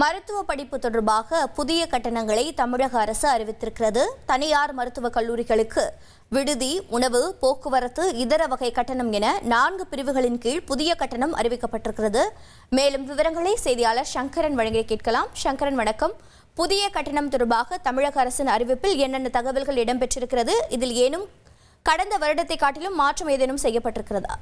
மருத்துவ படிப்பு தொடர்பாக புதிய கட்டணங்களை தமிழக அரசு அறிவித்திருக்கிறது. தனியார் மருத்துவக் கல்லூரிகளுக்கு விடுதி உணவு போக்குவரத்து இதர வகை கட்டணம் என நான்கு பிரிவுகளின் கீழ் புதிய கட்டணம் அறிவிக்கப்பட்டிருக்கிறது. மேலும் விவரங்களை செய்தியாளர் சங்கரன் வழங்கி கேட்கலாம். சங்கரன் வணக்கம். புதிய கட்டணம் தொடர்பாக தமிழக அரசின் அறிவிப்பில் என்னென்ன தகவல்கள் இடம்பெற்றிருக்கிறது? இதில் ஏனும் கடந்த வருடத்தை காட்டிலும் மாற்றம் ஏதேனும் செய்யப்பட்டிருக்கிறதா?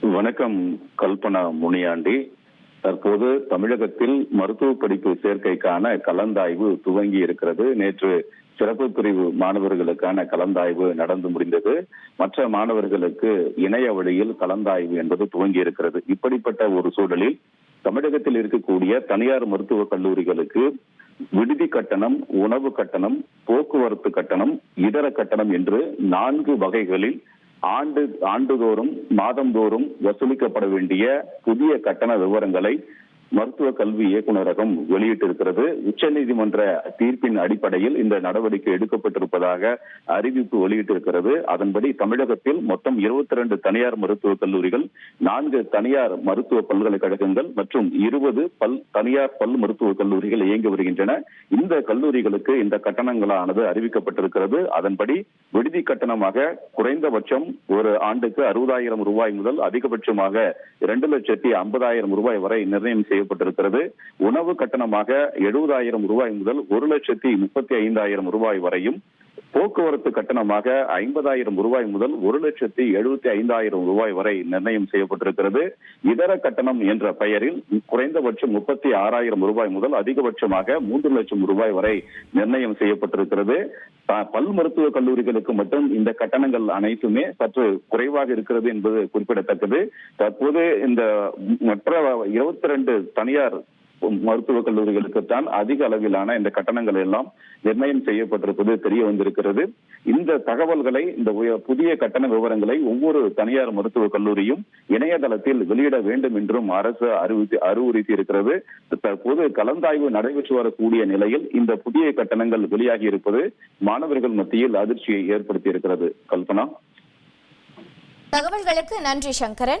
வணக்கம் கல்பனா முனியாண்டி. தற்போது தமிழகத்தில் மருத்துவ படிப்பு சேர்க்கைக்கான கலந்தாய்வு துவங்கி இருக்கிறது. நேற்று சிறப்பு பிரிவு மாணவர்களுக்கான கலந்தாய்வு நடந்து முடிந்தது. மற்ற மாணவர்களுக்கு இணைய வழியில் கலந்தாய்வு என்பது துவங்கி இருக்கிறது. இப்படிப்பட்ட ஒரு சூழலில் தமிழகத்தில் இருக்கக்கூடிய தனியார் மருத்துவக் கல்லூரிகளுக்கு விடுதி கட்டணம் உணவு கட்டணம் போக்குவரத்து கட்டணம் இதர கட்டணம் என்று நான்கு வகைகளில் ஆண்டு ஆண்டுதோறும் மாதந்தோறும் வசூலிக்கப்பட வேண்டிய புதிய கட்டண விவரங்களை மருத்துவ கல்வி இயக்குநரகம் வெளியிட்டிருக்கிறது. உச்சநீதிமன்ற தீர்ப்பின் அடிப்படையில் இந்த நடவடிக்கை எடுக்கப்பட்டிருப்பதாக அறிவிப்பு வெளியிட்டிருக்கிறது. அதன்படி தமிழகத்தில் மொத்தம் இருபத்தி ரெண்டு தனியார் மருத்துவக் கல்லூரிகள் நான்கு தனியார் மருத்துவ பல்கலைக்கழகங்கள் மற்றும் இருபது பல் தனியார் பல் மருத்துவக் கல்லூரிகள் இயங்கி வருகின்றன. இந்த கல்லூரிகளுக்கு இந்த கட்டணங்களானது அறிவிக்கப்பட்டிருக்கிறது. அதன்படி விடுதி கட்டணமாக குறைந்தபட்சம் ஒரு ஆண்டுக்கு அறுபதாயிரம் ரூபாய் முதல் அதிகபட்சமாக இரண்டு லட்சத்தி ஐம்பதாயிரம் ரூபாய் வரை நிர்ணயம் செய்யப்பட்டிருக்கிறது. உணவு கட்டணமாக எழுபதாயிரம் ரூபாய் முதல் ஒரு லட்சத்தி முப்பத்தி ஐந்தாயிரம் ரூபாய் வரையும் போக்குவரத்து கட்டணமாக ஐம்பதாயிரம் ரூபாய் முதல் ஒரு லட்சத்தி எழுபத்தி ஐந்தாயிரம் ரூபாய் வரை நிர்ணயம் செய்யப்பட்டிருக்கிறது. இதர கட்டணம் என்ற பெயரில் குறைந்தபட்சம் முப்பத்தி ஆறாயிரம் ரூபாய் முதல் அதிகபட்சமாக மூன்று லட்சம் ரூபாய் வரை நிர்ணயம் செய்யப்பட்டிருக்கிறது. பல் மருத்துவ கல்லூரிகளுக்கு மட்டும் இந்த கட்டணங்கள் அனைத்துமே சற்று குறைவாக இருக்கிறது என்பது குறிப்பிடத்தக்கது. தற்போது இந்த மற்ற இருபத்தி ரெண்டு தனியார் மருத்துவக் கல்லூரிகளுக்குத்தான் அதிக அளவிலான இந்த கட்டணங்கள் எல்லாம் நிர்ணயம் செய்யப்பட்டிருப்பது தெரிய வந்திருக்கிறது. இந்த தகவல்களை இந்த புதிய கட்டண விவரங்களை ஒவ்வொரு தனியார் மருத்துவக் கல்லூரியும் இணையதளத்தில் வெளியிட வேண்டும் என்றும் அரசு அறிவித்து அறிவுறுத்தி இருக்கிறது தற்போது கலந்தாய்வு நடைபெற்று வரக்கூடிய நிலையில் இந்த புதிய கட்டணங்கள் வெளியாகி இருப்பது மாணவர்கள் மத்தியில் அதிர்ச்சியை ஏற்படுத்தி இருக்கிறது கல்பனா? தகவல்களுக்கு நன்றி சங்கரன்.